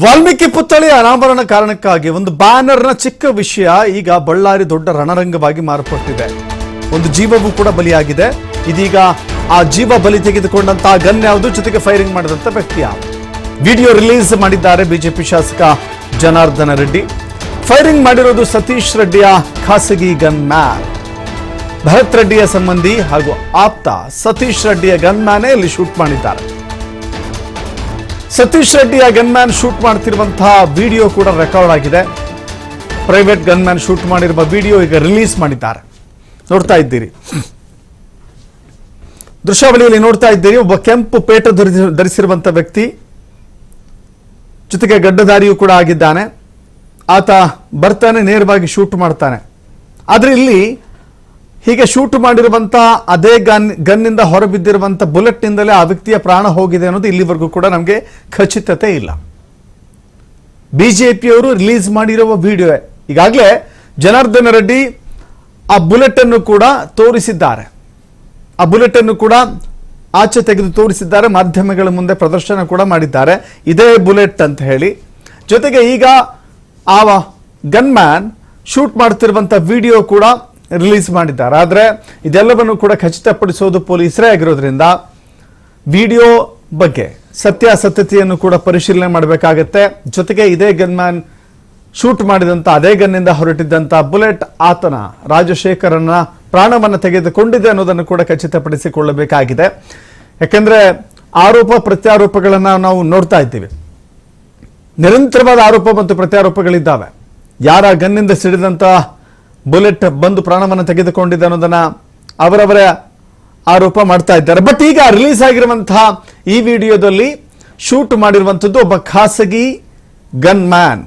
ವಾಲ್ಮೀಕಿ ಪುತ್ಥಳಿ ಅನಾವರಣ ಕಾರಣಕ್ಕಾಗಿ ಒಂದು ಬ್ಯಾನರ್ನ ಚಿಕ್ಕ ವಿಷಯ ಈಗ ಬಳ್ಳಾರಿ ದೊಡ್ಡ ರಣರಂಗವಾಗಿ ಮಾರ್ಪಟ್ಟಿದೆ. ಒಂದು ಜೀವವೂ ಕೂಡ ಬಲಿಯಾಗಿದೆ. ಇದೀಗ ಆ ಜೀವ ಬಲಿ ತೆಗೆದುಕೊಂಡಂತಹ ಗನ್ ಯಾವುದು? ಜೊತೆಗೆ ಫೈರಿಂಗ್ ಮಾಡಿದಂತ ವ್ಯಕ್ತಿ ಯಾರು ವಿಡಿಯೋ ರಿಲೀಸ್ ಮಾಡಿದ್ದಾರೆ ಬಿಜೆಪಿ ಶಾಸಕ ಜನಾರ್ದನ ರೆಡ್ಡಿ. ಫೈರಿಂಗ್ ಮಾಡಿರೋದು ಸತೀಶ್ ರೆಡ್ಡಿಯ ಖಾಸಗಿ ಗನ್ ಮ್ಯಾನ್. ಭರತ್ ರೆಡ್ಡಿಯ ಸಂಬಂಧಿ ಹಾಗೂ ಆಪ್ತ ಸತೀಶ್ ರೆಡ್ಡಿಯ ಗನ್ ಮ್ಯಾನೇ ಇಲ್ಲಿ ಶೂಟ್ ಮಾಡಿದ್ದಾರೆ. ಸತೀಶ್ ರೆಡ್ಡಿಯ ಗನ್ಮ್ಯಾನ್ ಶೂಟ್ ಮಾಡ್ತಿರುವಂತಹ ವಿಡಿಯೋ ಕೂಡ ರೆಕಾರ್ಡ್ ಆಗಿದೆ. ಪ್ರೈವೇಟ್ ಗನ್ಮ್ಯಾನ್ ಶೂಟ್ ಮಾಡಿರುವ ವಿಡಿಯೋ ಈಗ ರಿಲೀಸ್ ಮಾಡಿದ್ದಾರೆ. ನೋಡ್ತಾ ಇದ್ದೀರಿ. ದೃಶ್ಯಾವಳಿಯಲ್ಲಿ ನೋಡ್ತಾ ಇದ್ದೀರಿ, ಒಬ್ಬ ಕೆಂಪು ಪೇಟ ಧರಿಸಿ, ಧರಿಸಿರುವಂತ ವ್ಯಕ್ತಿ. ಜೊತೆಗೆ ಗಡ್ಡಧಾರಿಯೂ ಕೂಡ ಆಗಿದ್ದಾನೆ. ಆತ ಬರ್ತಾನೆ, ನೇರವಾಗಿ ಶೂಟ್ ಮಾಡ್ತಾನೆ. ಆದ್ರೆ ಇಲ್ಲಿ ಹೀಗೆ ಶೂಟ್ ಮಾಡಿರುವಂತ ಅದೇ ಗನ್, ಗನ್ನಿಂದ ಹೊರಬಿದ್ದಿರುವಂತ ಬುಲೆಟ್ ನಿಂದಲೇ ಆ ವ್ಯಕ್ತಿಯ ಪ್ರಾಣ ಹೋಗಿದೆ ಅನ್ನೋದು ಇಲ್ಲಿವರೆಗೂ ಕೂಡ ನಮಗೆ ಖಚಿತತೆ ಇಲ್ಲ. ಬಿಜೆಪಿಯವರು ರಿಲೀಸ್ ಮಾಡಿರುವ ವಿಡಿಯೋ ಈಗಾಗಲೇ ಜನಾರ್ದನ ರೆಡ್ಡಿ ಆ ಬುಲೆಟ್ ಅನ್ನು ಕೂಡ ತೋರಿಸಿದ್ದಾರೆ. ಆ ಬುಲೆಟ್ ಅನ್ನು ಕೂಡ ಆಚೆ ತೆಗೆದು ತೋರಿಸಿದ್ದಾರೆ, ಮಾಧ್ಯಮಗಳ ಮುಂದೆ ಪ್ರದರ್ಶನ ಕೂಡ ಮಾಡಿದ್ದಾರೆ. ಇದೇ ಬುಲೆಟ್ ಅಂತ ಹೇಳಿ. ಜೊತೆಗೆ ಈಗ ಆ ಗನ್ಮ್ಯಾನ್ ಶೂಟ್ ಮಾಡ್ತಿರುವಂತ ವಿಡಿಯೋ ಕೂಡ ರಿಲೀಸ್ ಮಾಡಿದ್ದಾರೆ. ಆದರೆ ಇದೆಲ್ಲವನ್ನು ಕೂಡ ಖಚಿತಪಡಿಸೋದು ಪೊಲೀಸರೇ ಆಗಿರೋದ್ರಿಂದ ವಿಡಿಯೋ ಬಗ್ಗೆ ಸತ್ಯಾಸತ್ಯತೆಯನ್ನು ಕೂಡ ಪರಿಶೀಲನೆ ಮಾಡಬೇಕಾಗತ್ತೆ. ಜೊತೆಗೆ ಇದೇ ಗನ್ ಮ್ಯಾನ್ ಶೂಟ್ ಮಾಡಿದಂಥ ಅದೇ ಗನ್ನಿಂದ ಹೊರಟಿದ್ದಂಥ ಬುಲೆಟ್ ಆತನ, ರಾಜಶೇಖರನ ಪ್ರಾಣವನ್ನು ತೆಗೆದುಕೊಂಡಿದೆ ಅನ್ನೋದನ್ನು ಕೂಡ ಖಚಿತಪಡಿಸಿಕೊಳ್ಳಬೇಕಾಗಿದೆ. ಯಾಕೆಂದರೆ ಆರೋಪ ಪ್ರತ್ಯಾರೋಪಗಳನ್ನು ನಾವು ನೋಡ್ತಾ ಇದ್ದೀವಿ. ನಿರಂತರವಾದ ಆರೋಪ ಮತ್ತು ಪ್ರತ್ಯಾರೋಪಗಳಿದ್ದಾವೆ. ಯಾರ ಗನ್ನಿಂದ ಸಿಡಿದಂತ ಬುಲೆಟ್ ಬಂದು ಪ್ರಾಣವನ್ನು ತೆಗೆದುಕೊಂಡಿದೆ ಅನ್ನೋದನ್ನ ಅವರವರ ಆರೋಪ ಮಾಡ್ತಾ ಇದ್ದಾರೆ. ಬಟ್ ಈಗ ರಿಲೀಸ್ ಆಗಿರುವಂತಹ ಈ ವಿಡಿಯೋದಲ್ಲಿ ಶೂಟ್ ಮಾಡಿರುವಂಥದ್ದು ಒಬ್ಬ ಖಾಸಗಿ ಗನ್ ಮ್ಯಾನ್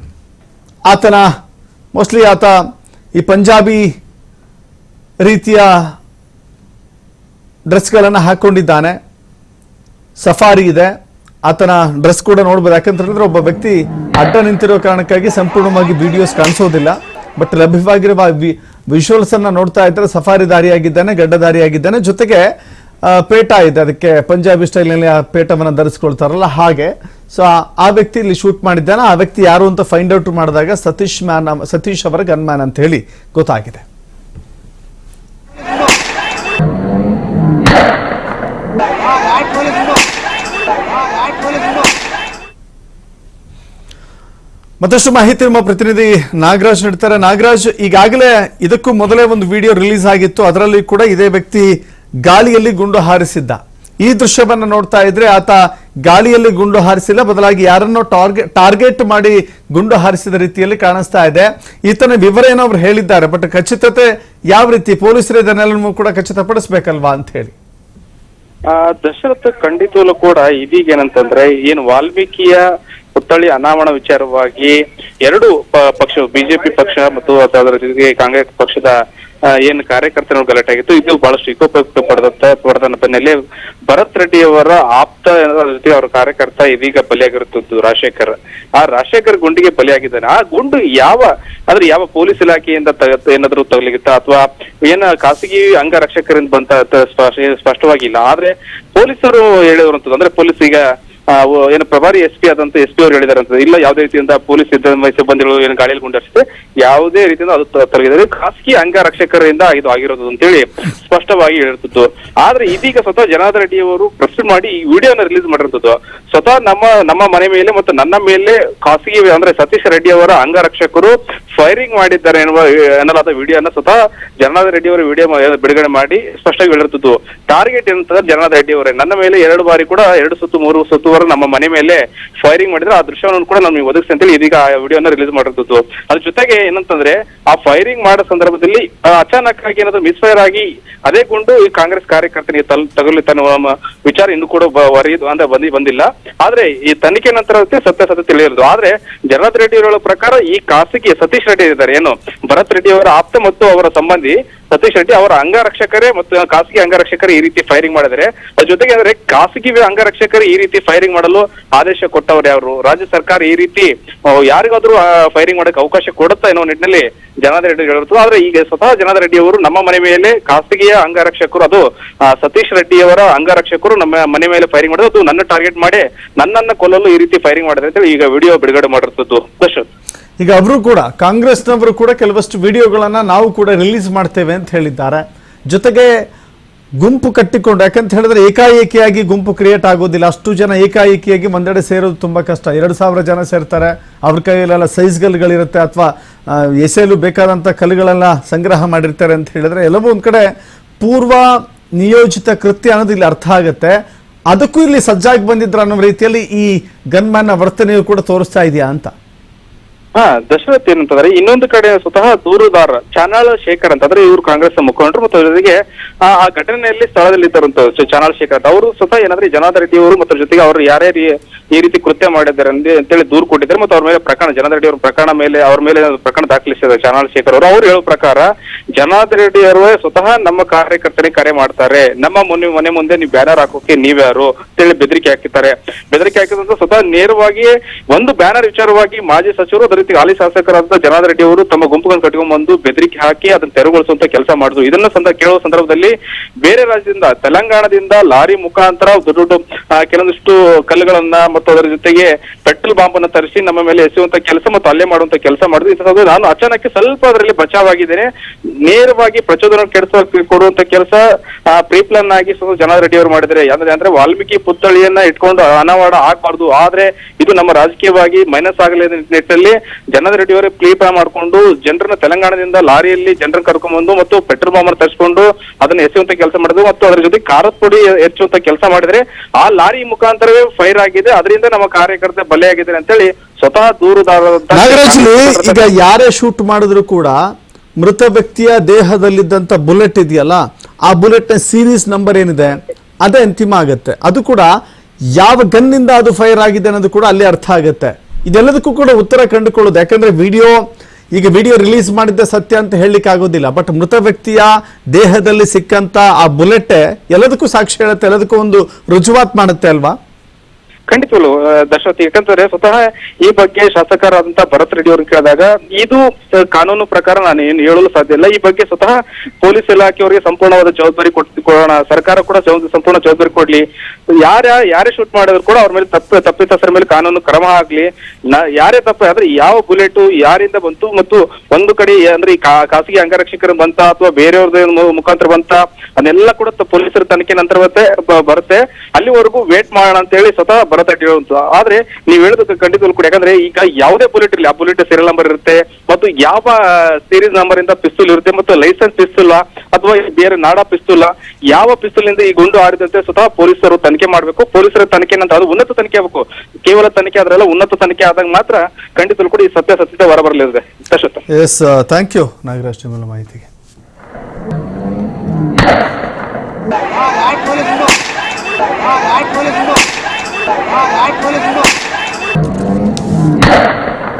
ಆತನ ಮೋಸ್ಟ್ಲಿ ಆತ ಈ ಪಂಜಾಬಿ ರೀತಿಯ ಡ್ರೆಸ್ಗಳನ್ನು ಹಾಕ್ಕೊಂಡಿದ್ದಾನೆ ಸಫಾರಿ ಇದೆ. ಆತನ ಡ್ರೆಸ್ ಕೂಡ ನೋಡ್ಬೋದು. ಯಾಕಂತ ಒಬ್ಬ ವ್ಯಕ್ತಿ ಅಡ್ಡ ನಿಂತಿರೋ ಕಾರಣಕ್ಕಾಗಿ ಸಂಪೂರ್ಣವಾಗಿ ವಿಡಿಯೋಸ್ ಕಾಣಿಸೋದಿಲ್ಲ. ಬಟ್ ಲಭ್ಯವಾಗಿರುವ ವಿಜುವಲ್ಸ್ ಅನ್ನ ನೋಡ್ತಾ ಇದ್ರೆ ಸಫಾರಿ ದಾರಿಯಾಗಿದ್ದಾನೆ ಗಡ್ಡದಾರಿಯಾಗಿದ್ದಾನೆ ಜೊತೆಗೆ ಪೇಟ ಇದೆ. ಅದಕ್ಕೆ ಪಂಜಾಬಿ ಸ್ಟೈಲ್ನಲ್ಲಿ ಆ ಪೇಟವನ್ನು ಧರಿಸ್ಕೊಳ್ತಾರಲ್ಲ ಹಾಗೆ. ಸೊ ಆ ವ್ಯಕ್ತಿ ಇಲ್ಲಿ ಶೂಟ್ ಮಾಡಿದ್ದಾನೆ. ಆ ವ್ಯಕ್ತಿ ಯಾರು ಅಂತ ಫೈಂಡ್ ಔಟ್ ಮಾಡಿದಾಗ ಸತೀಶ್ ಮ್ಯಾನ್, ಸತೀಶ್ ಅವರ ಗನ್ ಮ್ಯಾನ್ ಅಂತ ಹೇಳಿ ಗೊತ್ತಾಗಿದೆ. ಮತ್ತಷ್ಟು ಮಾಹಿತಿ ನಮ್ಮ ಪ್ರತಿನಿಧಿ ನಾಗರಾಜ್ ನೀಡ್ತಾರೆ. ನಾಗರಾಜ್, ಈಗಾಗಲೇ ಇದಕ್ಕೂ ಮೊದಲೇ ಒಂದು ವಿಡಿಯೋ ರಿಲೀಸ್ ಆಗಿತ್ತು. ಅದರಲ್ಲಿ ಕೂಡ ಇದೇ ವ್ಯಕ್ತಿ ಗಾಳಿಯಲ್ಲಿ ಗುಂಡು ಹಾರಿಸಿದ್ದ. ಈ ದೃಶ್ಯವನ್ನ ನೋಡ್ತಾ ಇದ್ರೆ ಆತ ಗಾಳಿಯಲ್ಲಿ ಗುಂಡು ಹಾರಿಸಿಲ್ಲ. ಬದಲಾಗಿ ಯಾರನ್ನೋ ಟಾರ್ಗೆಟ್ ಟಾರ್ಗೆಟ್ ಮಾಡಿ ಗುಂಡು ಹಾರಿಸಿದ ರೀತಿಯಲ್ಲಿ ಕಾಣಿಸ್ತಾ ಇದೆ. ಈತನ ವಿವರ ಏನೋ ಅವ್ರು ಹೇಳಿದ್ದಾರೆ. ಬಟ್ ಖಚಿತತೆ ಯಾವ ರೀತಿ? ಪೊಲೀಸರು ಇದನ್ನೆಲ್ಲನೂ ಕೂಡ ಖಚಿತಪಡಿಸ್ಬೇಕಲ್ವಾ ಅಂತ ಹೇಳಿ. ದಶರಥ ಖಂಡಿತವಲ್ಲೂ ಕೂಡ ಇದೀಗ ಏನಂತಂದ್ರೆ, ಏನು ವಾಲ್ಮೀಕಿಯ ಪುತ್ಥಳಿ ಅನಾವರಣ ವಿಚಾರವಾಗಿ ಎರಡು ಪಕ್ಷ, ಬಿಜೆಪಿ ಪಕ್ಷ ಮತ್ತು ಅದರ ಜೊತೆಗೆ ಕಾಂಗ್ರೆಸ್ ಪಕ್ಷದ ಏನ್ ಕಾರ್ಯಕರ್ತರು ಗಲಾಟೆ ಆಗಿತ್ತು ಇದು ಬಹಳಷ್ಟು ಇಕೋಪಯುಕ್ತ ಪಡೆದಂತ ಪಡೆದ ಬೆನ್ನಲ್ಲೇ ಭರತ್ ರೆಡ್ಡಿ ಅವರ ಆಪ್ತ ಜೊತೆ ಅವರ ಕಾರ್ಯಕರ್ತ ಇದೀಗ ಬಲಿಯಾಗಿರುತ್ತದ್ದು ರಾಜಶೇಖರ್. ಆ ರಾಜಶೇಖರ್ ಗುಂಡಿಗೆ ಬಲಿಯಾಗಿದ್ದಾನೆ. ಆ ಗುಂಡು ಯಾವ ಅಂದ್ರೆ ಯಾವ ಪೊಲೀಸ್ ಇಲಾಖೆಯಿಂದ ಏನಾದ್ರೂ ತಗಲಿಗಿತ್ತ? ಅಥವಾ ಏನ ಖಾಸಗಿ ಅಂಗರಕ್ಷಕರಿಂದ ಬಂತ ಸ್ಪಷ್ಟವಾಗಿಲ್ಲ. ಆದ್ರೆ ಪೊಲೀಸರು ಹೇಳಿರುವಂತದ್ದು, ಅಂದ್ರೆ ಪೊಲೀಸ್ ಈಗ ಏನು ಪ್ರಭಾರಿ ಎಸ್ ಪಿ ಆದಂತ ಎಸ್ ಪಿ ಅವರು ಹೇಳಿದಾರೆ ಅಂತ ಇಲ್ಲ, ಯಾವುದೇ ರೀತಿಯಿಂದ ಪೊಲೀಸ್ ಸಿಬ್ಬಂದಿ ಸಿಬ್ಬಂದಿಗಳು ಏನು ಗಾಳಿಯಲ್ಲಿ ಗುಂಡರಿಸಿದೆ ಯಾವುದೇ ರೀತಿಯಿಂದ ಅದು ತೊಲಗಿದ್ದಾರೆ ಖಾಸಗಿ ಅಂಗರಕ್ಷಕರಿಂದ ಇದು ಆಗಿರೋದು ಅಂತೇಳಿ ಸ್ಪಷ್ಟವಾಗಿ ಹೇಳಿರ್ತಿತ್ತು ಆದ್ರೆ ಇದೀಗ ಸ್ವತಃ ಜನಾರ್ದನ ರೆಡ್ಡಿ ಅವರು ಪ್ರೆಸ್ ಮಾಡಿ ಈ ವಿಡಿಯೋನ ರಿಲೀಸ್ ಮಾಡಿರ್ತದ್ದು ಸ್ವತಃ ನಮ್ಮ ನಮ್ಮ ಮನೆ ಮೇಲೆ ಮತ್ತು ನನ್ನ ಮೇಲೆ ಖಾಸಗಿ ಅಂದ್ರೆ ಸತೀಶ್ ರೆಡ್ಡಿ ಅವರ ಅಂಗರಕ್ಷಕರು ಫೈರಿಂಗ್ ಮಾಡಿದ್ದಾರೆ ಎನ್ನುವ, ಎನ್ನಲಾದ ವಿಡಿಯೋನ ಸ್ವತಃ ಜನಾರ್ದನ ರೆಡ್ಡಿ ಅವರ ವಿಡಿಯೋ ಬಿಡುಗಡೆ ಮಾಡಿ ಸ್ಪಷ್ಟವಾಗಿ ಹೇಳಿರ್ತದ್ದು ಟಾರ್ಗೆಟ್ ಏನಂತಂದ್ರೆ ಜನಾರ್ದನ ರೆಡ್ಡಿ ಅವರೇ. ನನ್ನ ಮೇಲೆ ಎರಡು ಬಾರಿ ಕೂಡ, ಎರಡು ಸುತ್ತು, ಮೂರು ಸುತ್ತುವರೆಗೆ ನಮ್ಮ ಮನೆ ಮೇಲೆ ಫೈರಿಂಗ್ ಮಾಡಿದ್ರೆ. ಆ ದೃಶ್ಯವನ್ನು ಕೂಡ ನಮ್ಗೆ ಒದಗಿಸಿ ಅಂತೇಳಿ ಇದೀಗ ಆ ವಿಡಿಯೋನ ರಿಲೀಸ್ ಮಾಡಿರ್ತದ್ದು ಅದ್ರ ಜೊತೆಗೆ ಏನಂತಂದ್ರೆ, ಆ ಫೈರಿಂಗ್ ಮಾಡೋ ಸಂದರ್ಭದಲ್ಲಿ ಅಚಾನಕ್ ಆಗಿ ಏನಾದ್ರು ಮಿಸ್ಫೈರ್ ಆಗಿ ಅದೇ ಗುಂಡು ಈ ಕಾಂಗ್ರೆಸ್ ಕಾರ್ಯಕರ್ತನಿಗೆ ತಲ್ ಅನ್ನುವ ವಿಚಾರ ಇನ್ನು ಕೂಡ ಬ- ಅಂತ ಬಂದಿ, ಬಂದಿಲ್ಲ. ಆದ್ರೆ ಈ ತನಿಖೆ ನಂತರ ಸತ್ಯ ಸತ್ಯ ತಿಳಿಯಿರೋದು ಆದ್ರೆ ಜಗನ್ನಾಥ್ ರೆಡ್ಡಿ ಅವರ ಪ್ರಕಾರ ಈ ಖಾಸಗಿ ಸತೀಶ್ ರೆಡ್ಡಿ ಇದ್ದಾರೆ. ಏನು? ಭರತ್ ರೆಡ್ಡಿ ಅವರ ಆಪ್ತ ಮತ್ತು ಅವರ ಸಂಬಂಧಿ ಸತೀಶ್ ರೆಡ್ಡಿ ಅವರ ಅಂಗರಕ್ಷಕರೇ ಮತ್ತು ಖಾಸಗಿ ಅಂಗರಕ್ಷಕರೇ ಈ ರೀತಿ ಫೈರಿಂಗ್ ಮಾಡಿದರೆ ಜೊತೆಗೆ ಅಂದ್ರೆ ಖಾಸಗಿ ಅಂಗರಕ್ಷಕರು ಈ ರೀತಿ ಫೈರಿಂಗ್ ಮಾಡಲು ಆದೇಶ ಕೊಟ್ಟವ್ರು ಯಾರು? ರಾಜ್ಯ ಸರ್ಕಾರ ಈ ರೀತಿ ಯಾರಿಗಾದ್ರೂ ಫೈರಿಂಗ್ ಮಾಡಕ್ಕೆ ಅವಕಾಶ ಕೊಡುತ್ತಾ ಏನೋ ನಿಟ್ಟಿನಲ್ಲಿ ಜನಾರ್ದನ್ ರೆಡ್ಡಿ ಹೇಳಿರ್ತದೆ ಆದ್ರೆ ಈಗ ಸ್ವತಃ ಜನಾರ್ದನ್ ರೆಡ್ಡಿ ಅವರು ನಮ್ಮ ಮನೆ ಮೇಲೆ ಖಾಸಗಿಯ ಅಂಗರಕ್ಷಕರು, ಅದು ಸತೀಶ್ ರೆಡ್ಡಿ ಅವರ ಅಂಗರಕ್ಷಕರು ನಮ್ಮ ಮನೆ ಮೇಲೆ ಫೈರಿಂಗ್ ಮಾಡಿದ್ರು. ಅದು ನನ್ನ ಟಾರ್ಗೆಟ್ ಮಾಡಿ ನನ್ನನ್ನ ಕೊಲ್ಲಲು ಈ ರೀತಿ ಫೈರಿಂಗ್ ಮಾಡಿದ್ರೆ ಅಂತೇಳಿ ಈಗ ವಿಡಿಯೋ ಬಿಡುಗಡೆ ಮಾಡಿರ್ತದ್ದು ಈಗ ಅವರು ಕೂಡ, ಕಾಂಗ್ರೆಸ್ನವರು ಕೂಡ ಕೆಲವಷ್ಟು ವಿಡಿಯೋಗಳನ್ನು ನಾವು ಕೂಡ ರಿಲೀಸ್ ಮಾಡ್ತೇವೆ ಅಂತ ಹೇಳಿದ್ದಾರೆ. ಜೊತೆಗೆ ಗುಂಪು ಕಟ್ಟಿಕೊಂಡು, ಯಾಕಂತ ಹೇಳಿದ್ರೆ ಏಕಾಏಕಿಯಾಗಿ ಗುಂಪು ಕ್ರಿಯೇಟ್ ಆಗೋದಿಲ್ಲ. ಅಷ್ಟು ಜನ ಏಕಾಏಕಿಯಾಗಿ ಒಂದೆಡೆ ಸೇರೋದು ತುಂಬ ಕಷ್ಟ. ಎರಡು ಸಾವಿರ ಜನ ಸೇರ್ತಾರೆ. ಅವ್ರ ಕೈಯಲ್ಲೆಲ್ಲ ಸೈಜ್ ಗಲ್ಗಳಿರುತ್ತೆ ಅಥವಾ ಎಸೆಯಲು ಬೇಕಾದಂಥ ಕಲ್ಲುಗಳೆಲ್ಲ ಸಂಗ್ರಹ ಮಾಡಿರ್ತಾರೆ ಅಂತ ಹೇಳಿದ್ರೆ, ಎಲ್ಲವೂ ಒಂದು ಕಡೆ ಪೂರ್ವ ನಿಯೋಜಿತ ಕೃತ್ಯ ಅನ್ನೋದು ಇಲ್ಲಿ ಅರ್ಥ ಆಗುತ್ತೆ. ಅದಕ್ಕೂ ಇಲ್ಲಿ ಸಜ್ಜಾಗಿ ಬಂದಿದ್ರು ಅನ್ನೋ ರೀತಿಯಲ್ಲಿ ಈ ಗನ್ಮ್ಯಾನ್ನ ವರ್ತನೆಯು ಕೂಡ ತೋರಿಸ್ತಾ ಇದೆಯಾ ಅಂತ. ಹಾ, ದಶರಥ್ ಏನಂತಂದ್ರೆ ಇನ್ನೊಂದು ಕಡೆ ಸ್ವತಃ ದೂರುದಾರ ಚಾನಾಳ್ ಶೇಖರ್ ಅಂತಂದ್ರೆ ಇವರು ಕಾಂಗ್ರೆಸ್ ಮುಖಂಡರು ಮತ್ತು ಜೊತೆಗೆ, ಆ ಆ ಘಟನೆಯಲ್ಲಿ ಸ್ಥಳದಲ್ಲಿ ಇದ್ದಾರಂತ ಚಾನಲ್ ಶೇಖರ್ ಅವರು ಸ್ವತಃ ಏನಂದ್ರೆ ಅವರು ಮತ್ತು ಜೊತೆಗೆ ಅವರು ಯಾರ್ಯಾರು ಈ- ರೀತಿ ಕೃತ್ಯ ಮಾಡಿದ್ದಾರೆ ಅಂತೇಳಿ ದೂರು ಕೊಟ್ಟಿದ್ದಾರೆ ಮತ್ತು ಅವ್ರ ಮೇಲೆ ಪ್ರಕರಣ ಜನಾರ್ದನ್ ರೆಡ್ಡಿ ಅವ್ರ ಪ್ರಕರಣ ಮೇಲೆ, ಅವ್ರ ಮೇಲೆ ಪ್ರಕರಣ ದಾಖಲಿಸಿದ್ದಾರೆ ಚಂದ್ರಶೇಖರ್ ಶೇಖರ್ ಅವರು. ಅವ್ರು ಹೇಳೋ ಪ್ರಕಾರ ಜನಾರ್ದನ್ ರೆಡ್ಡಿ ಅವರೇ ಸ್ವತಃ ನಮ್ಮ ಕಾರ್ಯಕರ್ತರಿಗೆ ಕರೆ ಮಾಡ್ತಾರೆ. ನಮ್ಮ ಮನೆ ಮನೆ ಮುಂದೆ ನೀವು ಬ್ಯಾನರ್ ಹಾಕೋಕೆ ನೀವ್ಯಾರು ಅಂತೇಳಿ ಬೆದರಿಕೆ ಹಾಕಿದ್ದಾರೆ. ಬೆದರಿಕೆ ಹಾಕಿದಂತ ಸ್ವತಃ ನೇರವಾಗಿ ಒಂದು ಬ್ಯಾನರ್ ವಿಚಾರವಾಗಿ ಮಾಜಿ ಸಚಿವರು, ಅದೇ ರೀತಿ ಹಾಲಿ ಶಾಸಕರಾದ ಜನಾರ್ದನ್ ರೆಡ್ಡಿ ಅವರು ತಮ್ಮ ಗುಂಪುಗಳನ್ನು ಕಟ್ಕೊಂಡ್ ಬಂದು ಬೆದರಿಕೆ ಹಾಕಿ ಅದನ್ನ ತೆರವುಗೊಳಿಸುವಂತ ಕೆಲಸ ಮಾಡಿದ್ರು. ಇದನ್ನ ಸಂದ, ಕೇಳುವ ಸಂದರ್ಭದಲ್ಲಿ ಬೇರೆ ರಾಜ್ಯದಿಂದ, ತೆಲಂಗಾಣದಿಂದ ಲಾರಿ ಮುಖಾಂತರ ದೊಡ್ಡ ದೊಡ್ಡ ಕೆಲವೊಂದಿಷ್ಟು ಕಲ್ಲುಗಳನ್ನ ಮತ್ತು ಅದರ ಜೊತೆಗೆ ಪೆಟ್ರೋಲ್ ಬಾಂಬ್ ಅನ್ನ ತರಿಸಿ ನಮ್ಮ ಮೇಲೆ ಎಸೆಯುವಂತ ಕೆಲಸ ಮತ್ತು ಅಲ್ಲೇ ಮಾಡುವಂತ ಕೆಲಸ ಮಾಡಿದ್ರು. ಸಂದರ್ಭದಲ್ಲಿ ನಾನು ಅಚಾನಕ್ಕೆ ಸ್ವಲ್ಪ ಅದರಲ್ಲಿ ಬಚಾವಾಗಿದ್ದೇನೆ. ನೇರವಾಗಿ ಪ್ರಚೋದನ ಕೆಡಿಸ ಕೊಡುವಂತ ಕೆಲಸ ಪ್ರೀಪ್ಲನ್ ಆಗಿ ಜನಾರ್ ರೆಡ್ಡಿ ಅವರು ಮಾಡಿದ್ರೆ ಅಂದ್ರೆ ಅಂದ್ರೆ ವಾಲ್ಮೀಕಿ ಪುತ್ಥಳಿಯನ್ನ ಇಟ್ಕೊಂಡು ಅನಾವಾಡ ಆಗ್ಬಾರ್ದು. ಆದ್ರೆ ಇದು ನಮ್ಮ ರಾಜಕೀಯವಾಗಿ ಮೈನಸ್ ಆಗಲಿ ನಿಟ್ಟಿನಲ್ಲಿ ಜನರ ರೆಡ್ಡಿ ಅವರೇ ಪ್ಲಾನ್ ಮಾಡ್ಕೊಂಡು ಜನರನ್ನ ತೆಲಂಗಾಣದಿಂದ ಲಾರಿಯಲ್ಲಿ ಜನರನ್ನ ಕರ್ಕೊಂಡ್ಬಂದು ಮತ್ತು ಪೆಟ್ರೋಲ್ ಬಾಂಬ್ ಅನ್ನು ತರಿಸ್ಕೊಂಡು ಅದನ್ನ ಎಸೆಯುವಂತ ಕೆಲಸ ಮಾಡಿದ್ರು. ಮತ್ತು ಅದರ ಜೊತೆ ಖಾರದ ಪುಡಿ ಹೆಚ್ಚುವಂತ ಕೆಲಸ ಮಾಡಿದ್ರೆ ಆ ಲಾರಿ ಮುಖಾಂತರವೇ ಫೈರ್ ಆಗಿದೆ. ಅದರಿಂದ ನಮ್ಮ ಕಾರ್ಯಕರ್ತ ಬಲಿಯಾಗಿದ್ದಾರೆ ಅಂತೇಳಿ ಸ್ವತಃ ದೂರುದಾರ ಈಗ ಯಾರೇ ಶೂಟ್ ಮಾಡಿದ್ರು ಕೂಡ ಮೃತ ವ್ಯಕ್ತಿಯ ದೇಹದಲ್ಲಿದ್ದಂತ ಬುಲೆಟ್ ಇದೆಯಲ್ಲ ಆ ಬುಲೆಟ್ನ ಸೀರೀಸ್ ನಂಬರ್ ಏನಿದೆ ಅದೇ ಅಂತಿಮ ಆಗುತ್ತೆ. ಅದು ಕೂಡ ಯಾವ ಗನ್ನಿಂದ ಅದು ಫೈರ್ ಆಗಿದೆ ಅನ್ನೋದು ಕೂಡ ಅಲ್ಲಿ ಅರ್ಥ ಆಗುತ್ತೆ. ಇದೆಲ್ಲದಕ್ಕೂ ಕೂಡ ಉತ್ತರ ಕಂಡುಕೊಳ್ಳೋದು. ಯಾಕಂದ್ರೆ ವಿಡಿಯೋ ಈಗ ವಿಡಿಯೋ ರಿಲೀಸ್ ಮಾಡಿದ್ದ ಸತ್ಯ ಅಂತ ಹೇಳಲಿಕ್ಕೆ ಆಗೋದಿಲ್ಲ ಬಟ್ ಮೃತ ವ್ಯಕ್ತಿಯ ದೇಹದಲ್ಲಿ ಸಿಕ್ಕಂತ ಆ ಬುಲೆಟ್ ಎಲ್ಲದಕ್ಕೂ ಸಾಕ್ಷಿ ಹೇಳುತ್ತೆ ಎಲ್ಲದಕ್ಕೂ ಒಂದು ರುಜುವಾತ್ ಮಾಡುತ್ತೆ ಅಲ್ವಾ? ಖಂಡಿತವಲ್ಲ ದಶರಥ್ ಯಾಕಂತಂದ್ರೆ ಸ್ವತಃ ಈ ಬಗ್ಗೆ ಶಾಸಕರಾದಂತ ಭರತ್ ರೆಡ್ಡಿ ಅವ್ರನ್ನ ಕೇಳಿದಾಗ, ಇದು ಕಾನೂನು ಪ್ರಕಾರ ನಾನು ಏನು ಹೇಳಲು ಸಾಧ್ಯ ಇಲ್ಲ. ಈ ಬಗ್ಗೆ ಸ್ವತಃ ಪೊಲೀಸ್ ಇಲಾಖೆಯವರಿಗೆ ಸಂಪೂರ್ಣವಾದ ಜವಾಬ್ದಾರಿ ಕೊಡೋಣ ಸರ್ಕಾರ ಕೂಡ ಸಂಪೂರ್ಣ ಜವಾಬ್ದಾರಿ ಕೊಡ್ಲಿ. ಯಾರ ಯಾರೇ ಶೂಟ್ ಮಾಡಿದ್ರು ಕೂಡ ಅವ್ರ ಮೇಲೆ ತಪ್ಪು, ತಪ್ಪಿತಸ್ಥರ ಮೇಲೆ ಕಾನೂನು ಕ್ರಮ ಆಗ್ಲಿ. ಯಾರೇ ತಪ್ಪು, ಆದ್ರೆ ಯಾವ ಬುಲೆಟ್ ಯಾರಿಂದ ಬಂತು ಮತ್ತು ಒಂದು ಕಡೆ, ಅಂದ್ರೆ ಈ ಖಾಸಗಿ ಅಂಗರಕ್ಷಕರು ಬಂತ ಅಥವಾ ಬೇರೆಯವ್ರದ್ದು ಮುಖಾಂತರ ಬಂತ ಅದನ್ನೆಲ್ಲ ಕೂಡ ಪೊಲೀಸರ ತನಿಖೆ ನಂತರ ಬರುತ್ತೆ ಅಲ್ಲಿವರೆಗೂ ವೇಟ್ ಮಾಡೋಣ ಅಂತ ಹೇಳಿ ಸ್ವತಃ ಹೇಳುವಂತ ಆದ್ರೆ ನೀವ್ ಹೇಳೋದಕ್ಕೆ ಖಂಡಿತ ಕೂಡ ಯಾಕಂದ್ರೆ ಈಗ ಯಾವುದೇ ಬುಲೆಟ್ ಇರಲಿ, ಆ ಬುಲೆಟ್ ಸೀರಿಯಲ್ ನಂಬರ್ ಇರುತ್ತೆ ಮತ್ತು ಯಾವ ಸೀರೀಸ್ ನಂಬರ್ ಇಂದ ಪಿಸ್ತೂಲ್ ಇರುತ್ತೆ ಮತ್ತು ಲೈಸೆನ್ಸ್ ಪಿಸ್ತೂಲ್ ಅಥವಾ ಬೇರೆ ನಾಡ ಪಿಸ್ತೂಲ್ ಯಾವ ಪಿಸ್ತೂಲ್ ಇಂದ ಈ ಗುಂಡು ಆಡಿದಂತೆ ಸ್ವತಃ ಪೊಲೀಸರು ತನಿಖೆ ಮಾಡಬೇಕು. ಪೊಲೀಸರ ತನಿಖೆ ನಂತರ ಅದು ಉನ್ನತ ತನಿಖೆ ಆಗಬೇಕು. ಕೇವಲ ತನಿಖೆ ಆದ್ರಲ್ಲ ಉನ್ನತ ತನಿಖೆ ಆದಾಗ ಮಾತ್ರ ಖಂಡಿತ ಕೂಡ ಈ ಸತ್ಯಾಸತ್ಯತೆ ಹೊರಬರಲಿದೆ. ಎಸ್ ಥ್ಯಾಂಕ್ ಯು ನಾಗರಾಜ್ ಮಾಹಿತಿಗೆ. Thank you.